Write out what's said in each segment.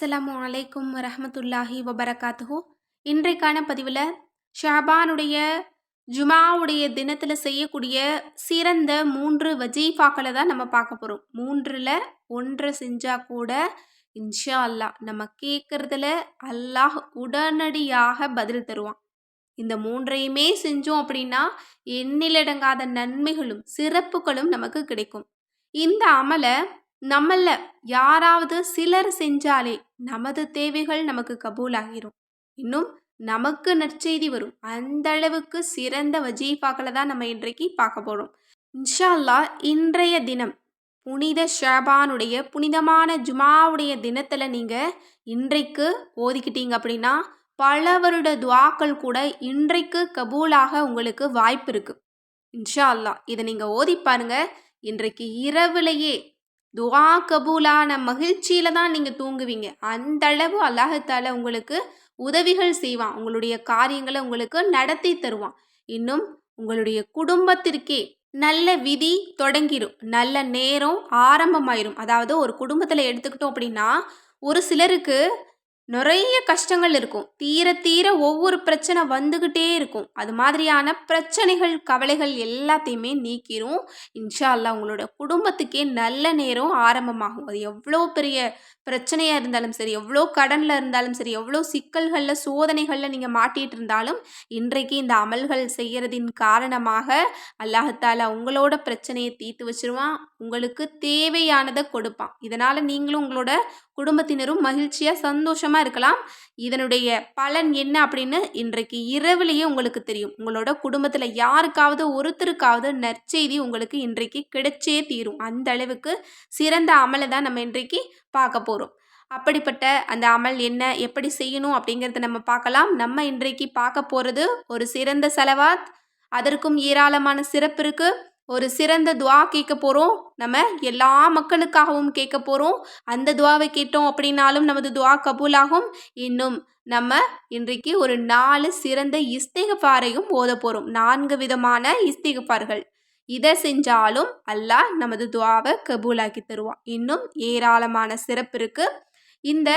அஸ்லாமு அலைக்கும் வரஹமத்துல்லாஹி வபரகாத்துஹு. இன்றைக்கான பதிவில் ஷாபானுடைய ஜுமாவுடைய தினத்தில் செய்யக்கூடிய சிறந்த மூன்று வஜீஃபாக்களை தான் நம்ம பார்க்க போகிறோம் மூன்றில் ஒன்றை செஞ்சால் கூட இன்ஷா அல்லாஹ் நம்ம கேட்குறதுல அல்லாஹ் உடனடியாக பதில் தருவான். இந்த மூன்றையுமே செஞ்சோம் அப்படின்னா எண்ணிலடங்காத நன்மைகளும் சிறப்புகளும் நமக்கு கிடைக்கும். இந்த அமலை நம்மள யாராவது சிலர் செஞ்சாலே நமது தேவைகள் நமக்கு கபூலாகிரும். இன்னும் நமக்கு நற்செய்தி வரும். அந்த அளவுக்கு சிறந்த வஜீஃபாக்களை தான் நம்ம இன்றைக்கு பார்க்க போகிறோம் இன்ஷா அல்லாஹ் இன்றைய தினம் புனித ஷாபானுடைய புனிதமான ஜுமாவுடைய தினத்தில் நீங்கள் இன்றைக்கு ஓதிக்கிட்டீங்க அப்படின்னா பல வருட துவாக்கள் கூட இன்றைக்கு கபூலாக உங்களுக்கு வாய்ப்பு இருக்குது இன்ஷா அல்லா இதை நீங்கள் ஓதி பாருங்க. இன்றைக்கு இரவுலேயே துவா கபூலான மகிழ்ச்சியில தான் நீங்கள் தூங்குவீங்க. அந்த அளவு அல்லாஹத்தால உங்களுக்கு உதவிகள் செய்வான். உங்களுடைய காரியங்களை உங்களுக்கு நடத்தி தருவான். இன்னும் உங்களுடைய குடும்பத்திற்கே நல்ல விதி தொடங்கிடும் நல்ல நேரம் ஆரம்பமாயிரும். அதாவது ஒரு குடும்பத்தில் எடுத்துக்கிட்டோம் அப்படின்னா ஒரு சிலருக்கு நிறைய கஷ்டங்கள் இருக்கும். தீர தீர ஒவ்வொரு பிரச்சனை வந்துக்கிட்டே இருக்கும். அது மாதிரியான பிரச்சனைகள் கவலைகள் எல்லாத்தையுமே நீக்கிரும். இன்ஷா அல்லாஹ் உங்களோட குடும்பத்துக்கே நல்ல நேரம் ஆரம்பமாகும். அது எவ்வளோ பெரிய பிரச்சனையாக இருந்தாலும் சரி எவ்வளோ கடனில் இருந்தாலும் சரி எவ்வளோ சிக்கல்களில் சோதனைகளில் நீங்கள் மாட்டிகிட்டு இருந்தாலும் இன்றைக்கு இந்த அமல்கள் செய்கிறதின் காரணமாக அல்லாஹால உங்களோட பிரச்சனையை தீர்த்து வச்சிருவான். உங்களுக்கு தேவையானதை கொடுப்பான். இதனால் நீங்களும் உங்களோட குடும்பத்தினரும் மகிழ்ச்சியாக சந்தோஷமாக இருக்கலாம். இதனுடைய பலன் என்ன அப்படின்னு இன்றைக்கு இரவுலேயே உங்களுக்கு தெரியும். உங்களோட குடும்பத்தில் யாருக்காவது ஒருத்தருக்காவது நற்செய்தி உங்களுக்கு இன்றைக்கு கிடைச்சே தீரும். அந்த அளவுக்கு சிறந்த அமலை தான் நம்ம இன்றைக்கு பார்க்க போகிறோம் அப்படிப்பட்ட அந்த அமல் என்ன எப்படி செய்யணும் அப்படிங்கிறத நம்ம பார்க்கலாம். நம்ம இன்றைக்கு பார்க்க போகிறது ஒரு சிறந்த செலவாத் அதற்கும் ஏராளமான சிறப்பு இருக்குது ஒரு சிறந்த துவா கேட்க போகிறோம் நம்ம எல்லா மக்களுக்காகவும் கேட்க போகிறோம் அந்த துவாவை கேட்டோம் அப்படின்னாலும் நமது துவா கபூலாகும். இன்னும் நம்ம இன்றைக்கு ஒரு நாலு சிறந்த இஸ்திகபாரையும் ஓத போகிறோம் நான்கு விதமான இஸ்திகபார்கள் இதை செஞ்சாலும் அல்லாஹ் நமது துவாவை கபூலாக்கி தருவான். இன்னும் ஏராளமான சிறப்பு இருக்குது இந்த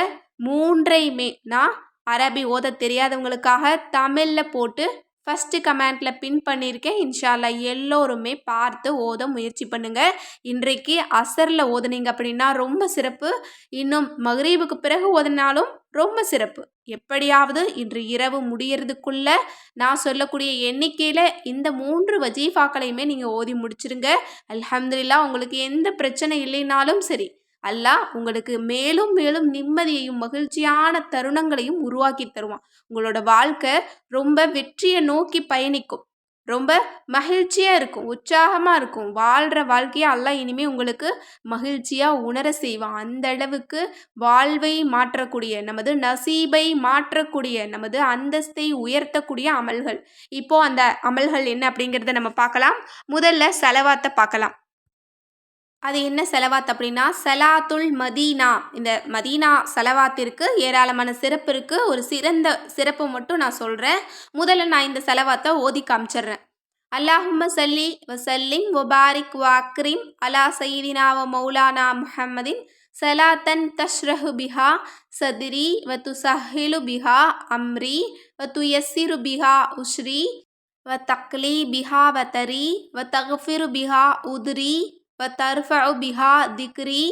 மூன்றையுமே நான் அரபி ஓத தெரியாதவங்களுக்காக தமிழில் போட்டு ஃபஸ்ட்டு கமெண்டில் பின் பண்ணியிருக்கேன் இன்ஷால்லா எல்லோருமே பார்த்து ஓத முயற்சி பண்ணுங்கள் இன்றைக்கு அசரில் ஓதுனீங்க அப்படின்னா ரொம்ப சிறப்பு. இன்னும் மகரீபுக்கு பிறகு ஓதுனாலும் ரொம்ப சிறப்பு. எப்படியாவது இன்று இரவு முடியறதுக்குள்ள நான் சொல்லக்கூடிய எண்ணிக்கையில் இந்த மூன்று வஜீஃபாக்களையுமே நீங்கள் ஓதி முடிச்சிருங்க. அல்ஹம்துலில்லா உங்களுக்கு எந்த பிரச்சனை இல்லைனாலும் சரி. அல்லாஹ் உங்களுக்கு மேலும் மேலும் நிம்மதியையும் மகிழ்ச்சியான தருணங்களையும் உருவாக்கி தருவான். உங்களோட வாழ்க்கை ரொம்ப வெற்றியை நோக்கி பயணிக்கும். ரொம்ப மகிழ்ச்சியாக இருக்கும் உற்சாகமாக இருக்கும். வாழ்கிற வாழ்க்கையை எல்லாம் இனிமேல் உங்களுக்கு மகிழ்ச்சியாக உணர செய்வான். அந்த அளவுக்கு வாழ்வை மாற்றக்கூடிய நமது நசீபை மாற்றக்கூடிய நமது அந்தஸ்தை உயர்த்தக்கூடிய அமல்கள். இப்போது அந்த அமல்கள் என்ன அப்படிங்கிறத நம்ம பார்க்கலாம். முதல்ல செலவாத்தை பார்க்கலாம். அது என்ன செலவாத் அப்படின்னா சலாத்துல் மதீனா. இந்த மதீனா செலவாத்திற்கு ஏராளமான சிறப்பு இருக்குது ஒரு சிறந்த சிறப்பு மட்டும் நான் சொல்கிறேன் முதல்ல நான் இந்த செலவாத்தை ஓதி காமிச்சிடுறேன். அல்லாஹும்ம சல்லி வசல்லிம் ஒபாரிக் வாக்ரீம் அலா சயீதினா வ மௌலானா முஹம்மதின் சலாத்தன் தஷ்ரஹு பிஹா சதிரி வ துசஹிலு பிஹா அம்ரி வ துயசிரு பிஹா உஷ்ரி வ தக்லி பிஹா வ தரி வ தகுஃபிரு பிஹா உதிரி வ தர்ஃபு பிஹா திக்ரி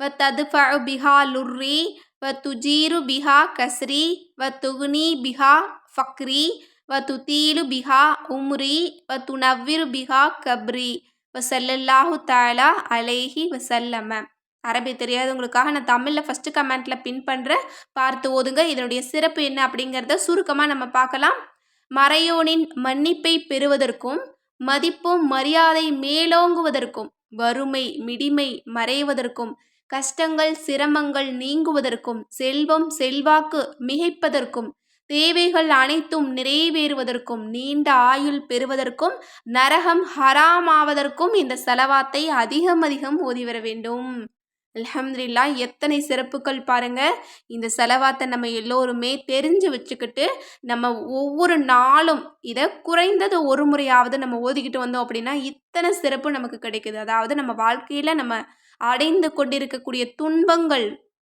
வ ததுஃபு பிஹா லுர்ரி வ துஜீரு பிஹா கஸ்ரி வ துகுனி பிஹா ஃபக்ரி வ துத்தீலு பிஹா உம்ரி வ துணவ்விரு பிஹா கப்ரி வ சல்லல்லாஹு தாலா அலேஹி வசல்லம அரபி தெரியாதவங்களுக்காக நான் தமிழில் ஃபஸ்ட்டு கமெண்ட்டில் பின் பண்ணுறேன் பார்த்து ஓதுங்க. இதனுடைய சிறப்பு என்ன அப்படிங்கிறத சுருக்கமாக நம்ம பார்க்கலாம். மறையோனின் மன்னிப்பை பெறுவதற்கும் மதிப்பும் மரியாதை மேலோங்குவதற்கும் வறுமை மிடிமை மறைவதற்கும் கஷ்டங்கள் சிரமங்கள் நீங்குவதற்கும் செல்வம் செல்வாக்கு மிகைப்பதற்கும் தேவைகள் அனைத்தும் நிறைவேறுவதற்கும் நீண்ட ஆயுள் பெறுவதற்கும் நரகம் ஹராமாவதற்கும் இந்த செலவாத்தை அதிகம் அதிகம் ஓதிவர வேண்டும். அலமதுல்லா எத்தனை சிறப்புகள் பாருங்க. இந்த செலவாத்தை நம்ம எல்லோருமே தெரிஞ்சு வச்சுக்கிட்டு நம்ம ஒவ்வொரு நாளும் இதை குறைந்தது ஒரு முறையாவது நம்ம ஓதிக்கிட்டு வந்தோம் அப்படின்னா இத்தனை சிறப்பு நமக்கு கிடைக்குது. அதாவது நம்ம வாழ்க்கையில் நம்ம அடைந்து கொண்டிருக்கக்கூடிய துன்பங்கள்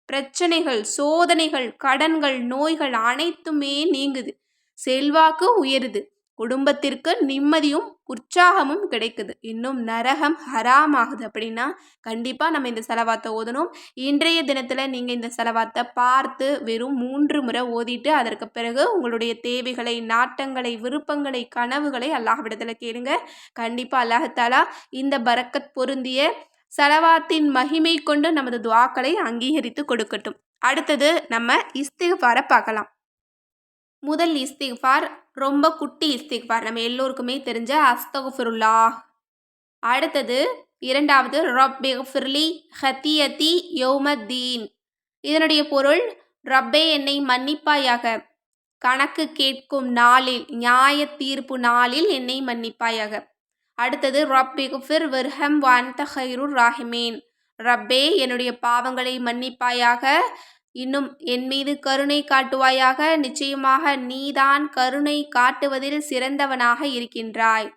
பிரச்சனைகள் சோதனைகள் கடன்கள் நோய்கள் அனைத்துமே நீங்குது. செல்வாக்கு உயருது. குடும்பத்திற்கு நிம்மதியும் உற்சாகமும் கிடைக்குது. இன்னும் நரகம் ஹராம் ஆகுது அப்படின்னா கண்டிப்பாக நம்ம இந்த செலவாத்தை ஓதணும். இன்றைய தினத்தில் நீங்கள் இந்த செலவாத்தை பார்த்து வெறும் மூன்று முறை ஓதிட்டு அதற்கு பிறகு உங்களுடைய தேவைகளை நாட்டங்களை விருப்பங்களை கனவுகளை அல்லாஹ்விடத்தில் கேளுங்க. கண்டிப்பாக அல்லாஹத்தாலா இந்த பரக்கத் பொருந்திய செலவாத்தின் மகிமை கொண்டு நமது துவாக்களை அங்கீகரித்து கொடுக்கட்டும். அடுத்தது நம்ம இஸ்திஃபாரை பார்க்கலாம். முதல் இஸ்திஃபார் ரொம்ப குட்டி இஸ்திக்பார் நம்ம எல்லோருக்குமே தெரிஞ்ச அஸ்தகுஃபிருல்லா. அடுத்தது இரண்டாவது ரப்பே ஃபிர்லி ஹத்தியதி யோமத்தீன். இதனுடைய பொருள் ரப்பே என்னை மன்னிப்பாயாக. கணக்கு கேட்கும் நாளில் நியாய தீர்ப்பு நாளில் என்னை மன்னிப்பாயாக. அடுத்தது ரப்பே ஃபிர் விர்ஹம் வான்த ஹைருர் ராஹிமேன். ரப்பே என்னுடைய பாவங்களை மன்னிப்பாயாக. இன்னும் என் மீது கருணை காட்டுவாயாக. நிச்சயமாக நீதான் கருணை காட்டுவதில் சிறந்தவனாக இருக்கின்றாய்.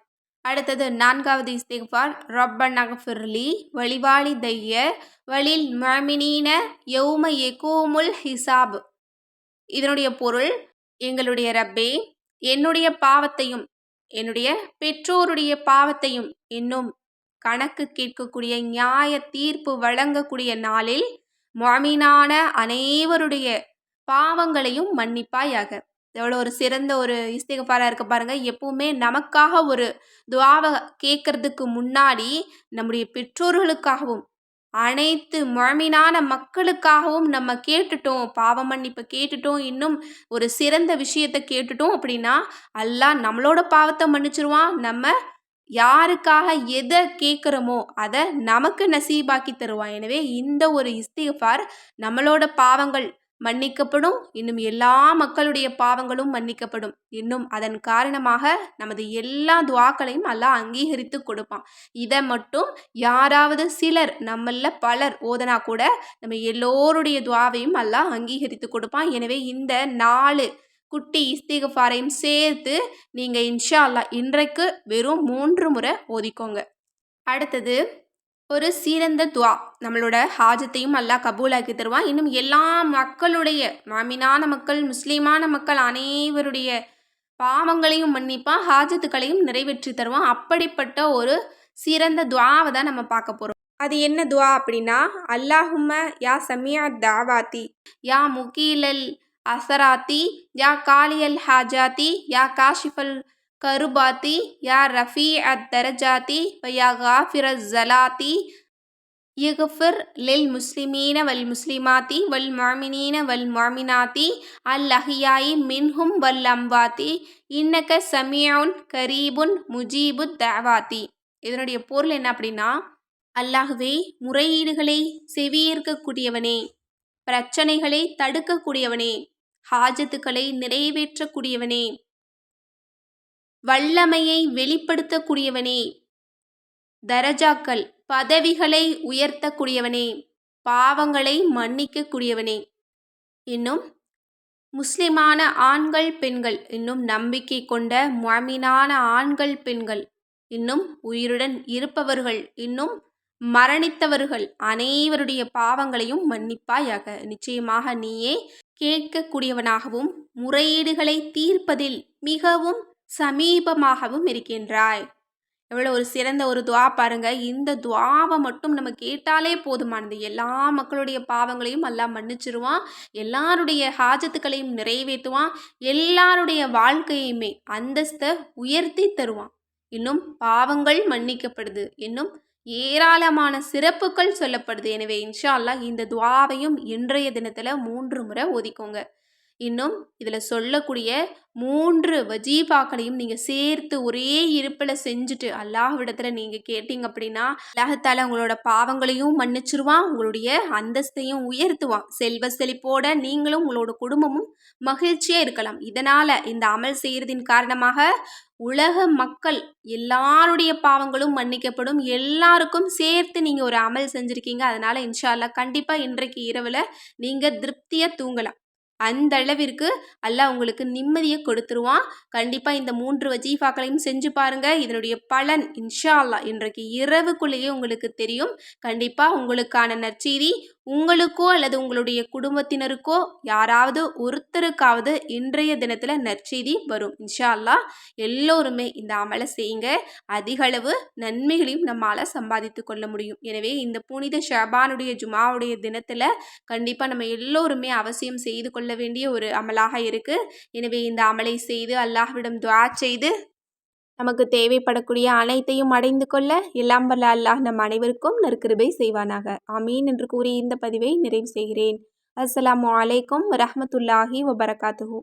அடுத்தது நான்காவது இஸ்திஃபார் ரப்பன் அகஃபிர்லி வழிவாளி தைய வழில் மமினீன யௌம எகோமுல் ஹிசாப். இதனுடைய பொருள் எங்களுடைய ரப்பே என்னுடைய பாவத்தையும் என்னுடைய பெற்றோருடைய பாவத்தையும் இன்னும் கணக்கு கேட்கக்கூடிய நியாய தீர்ப்பு வழங்கக்கூடிய நாளில் மாமீனான அனைவருடைய பாவங்களையும் மன்னிப்பாயாக. எவ்வளோ ஒரு சிறந்த ஒரு இஸ்திகஃபாராக இருக்க பாருங்கள் எப்பவுமே நமக்காக ஒரு துவாவை கேட்கறதுக்கு முன்னாடி நம்முடைய பெற்றோர்களுக்காகவும் அனைத்து முழமினான மக்களுக்காகவும் நம்ம கேட்டுட்டோம். பாவ மன்னிப்பு கேட்டுட்டோம். இன்னும் ஒரு சிறந்த விஷயத்த கேட்டுட்டோம் அப்படின்னா அல்லாஹ் நம்மளோட பாவத்தை மன்னிச்சிருவான். நம்ம யாருக்காக எதை கேட்குறோமோ அதை நமக்கு நசீபாக்கி தருவான். எனவே இந்த ஒரு இஸ்திஃபார் நம்மளோட பாவங்கள் மன்னிக்கப்படும். இன்னும் எல்லா மக்களுடைய பாவங்களும் மன்னிக்கப்படும். இன்னும் அதன் காரணமாக நமது எல்லா துவாக்களையும் எல்லாம் அங்கீகரித்து கொடுப்பான். இதை மட்டும் யாராவது சிலர் நம்மள பலர் ஓதனா கூட நம்ம எல்லோருடைய துவாவையும் எல்லாம் அங்கீகரித்து கொடுப்பான். எனவே இந்த நாலு குட்டி இஸ்திகஃபாரையும் சேர்த்து நீங்கள் இன்ஷா அல்லா இன்றைக்கு வெறும் மூன்று முறை ஓதிக்கோங்க. அடுத்தது ஒரு சிறந்த துவா. நம்மளோட ஹாஜத்தையும் அல்லாஹ் கபூலாக்கி தருவான். இன்னும் எல்லா மக்களுடைய மாமினான மக்கள் முஸ்லீமான மக்கள் அனைவருடைய பாவங்களையும் மன்னிப்பான் ஹாஜத்துக்களையும் நிறைவேற்றி தருவான். அப்படிப்பட்ட ஒரு சிறந்த துவாவை தான் நம்ம பார்க்க போகிறோம் அது என்ன துவா அப்படின்னா அல்லாஹும்ம யா சமியா தாவாத்தி யா முகீலல் அசராத்தி யா காலியல் ஹாஜாத்தி யா காஷிஃபல் கருபாத்தி யா ரஃபி அத் தரஜாத்தி யா காஃபிர ஜலாத்தி. இகுஃபிர் லில் முஸ்லிமீன வல் முஸ்லிமாத்தி வல் மாமினீன வல் மாமினாத்தி அல் அஹியாயி மின்ஹும் வல் அம்வாத்தி. இன்னக்க சமியோன் கரீபுன் முஜீபு தவாத்தி இதனுடைய பொருள் என்ன அப்படின்னா அல்லாஹுவே முறையீடுகளை செவியேற்கக்கூடியவனே பிரச்சனைகளை தடுக்கக்கூடியவனே. ஹாஜத்துக்களை நிறைவேற்றக்கூடியவனே. வல்லமையை வெளிப்படுத்தக்கூடியவனே. தரஜாக்கள் பதவிகளை உயர்த்தக்கூடியவனே. பாவங்களை மன்னிக்கக்கூடியவனே. இன்னும் முஸ்லிமான ஆண்கள் பெண்கள். இன்னும் நம்பிக்கை கொண்ட முழமினான ஆண்கள் பெண்கள். இன்னும் உயிருடன் இருப்பவர்கள். இன்னும் மரணித்தவர்கள். அனைவருடைய பாவங்களையும் மன்னிப்பாயாக. நிச்சயமாக நீயே கேட்கக்கூடியவனாகவும் முறையீடுகளை தீர்ப்பதில் மிகவும் சமீபமாகவும் இருக்கின்றாய். எவ்வளோ ஒரு சிறந்த ஒரு துவா பாருங்க. இந்த துவாவை மட்டும் நம்ம கேட்டாலே போதுமானது. எல்லா மக்களுடைய பாவங்களையும் எல்லாம் மன்னிச்சிருவான். எல்லாருடைய ஹாஜத்துக்களையும் நிறைவேற்றுவான். எல்லாருடைய வாழ்க்கையுமே அந்தஸ்தை உயர்த்தி தருவான். இன்னும் பாவங்கள் மன்னிக்கப்படுது. இன்னும் ஏராளமான சிறப்புகள் சொல்லப்படுது. எனவே இன்ஷா அல்லாஹ் இந்த துவாவையும் இன்றைய தினத்தில் மூன்று முறை ஒதிக்கோங்க இன்னும் இதில் சொல்லக்கூடிய மூன்று வஜீபாக்களையும் நீங்கள் சேர்த்து ஒரே இருப்பில் செஞ்சுட்டு அல்லாஹ்விடத்தில் நீங்கள் கேட்டீங்க அப்படின்னா அல்லாஹத்தால் உங்களோட பாவங்களையும் மன்னிச்சிருவான் உங்களுடைய அந்தஸ்தையும் உயர்த்துவான். செல்வ செழிப்போட நீங்களும் உங்களோட குடும்பமும் மகிழ்ச்சியாக இருக்கலாம். இதனால் இந்த அமல் செய்கிறதின் காரணமாக உலக மக்கள் எல்லாருடைய பாவங்களும் மன்னிக்கப்படும். எல்லாருக்கும் சேர்த்து நீங்கள் ஒரு அமல் செஞ்சுருக்கீங்க. அதனால் இன்ஷா அல்லா கண்டிப்பாக இன்றைக்கு இரவில் நீங்கள் திருப்தியாக தூங்கலாம். அந்த அளவிற்கு அல்லாஹ் உங்களுக்கு நிம்மதியை கொடுத்துருவான். கண்டிப்பாக இந்த மூன்று வஜீஃபாக்களையும் செஞ்சு பாருங்கள் இதனுடைய பலன் இன்ஷா அல்லா இன்றைக்கு இரவுக்குள்ளேயே உங்களுக்கு தெரியும். கண்டிப்பாக உங்களுக்கான நற்செய்தி உங்களுக்கோ அல்லது உங்களுடைய குடும்பத்தினருக்கோ யாராவது ஒருத்தருக்காவது இன்றைய தினத்தில் நற்செய்தி வரும். இன்ஷா அல்லாஹ் எல்லோருமே இந்த அமலை செய்யுங்க. அதிகளவு நன்மைகளையும் நம்மால் சம்பாதித்து கொள்ள முடியும். எனவே இந்த புனித ஷபானுடைய ஜுமாவுடைய தினத்தில் கண்டிப்பாக நம்ம எல்லோருமே அவசியம் செய்து கொள்ள வேண்டிய ஒரு அமலாக இருக்குது எனவே இந்த அமலை செய்து அல்லாஹ்விடம் துவா செய்து நமக்கு தேவைப்படக்கூடிய அனைத்தையும் அடைந்து கொள்ள எல்லாம் வல்ல அல்லாஹ் நம் அனைவருக்கும் நற்கிருபை செய்வானாக. ஆமீன் என்று கூறி இந்த பதிவை நிறைவு செய்கிறேன். அஸ்ஸலாமு அலைக்கும் வரஹ்மத்துல்லாஹி வபரகாத்துஹு.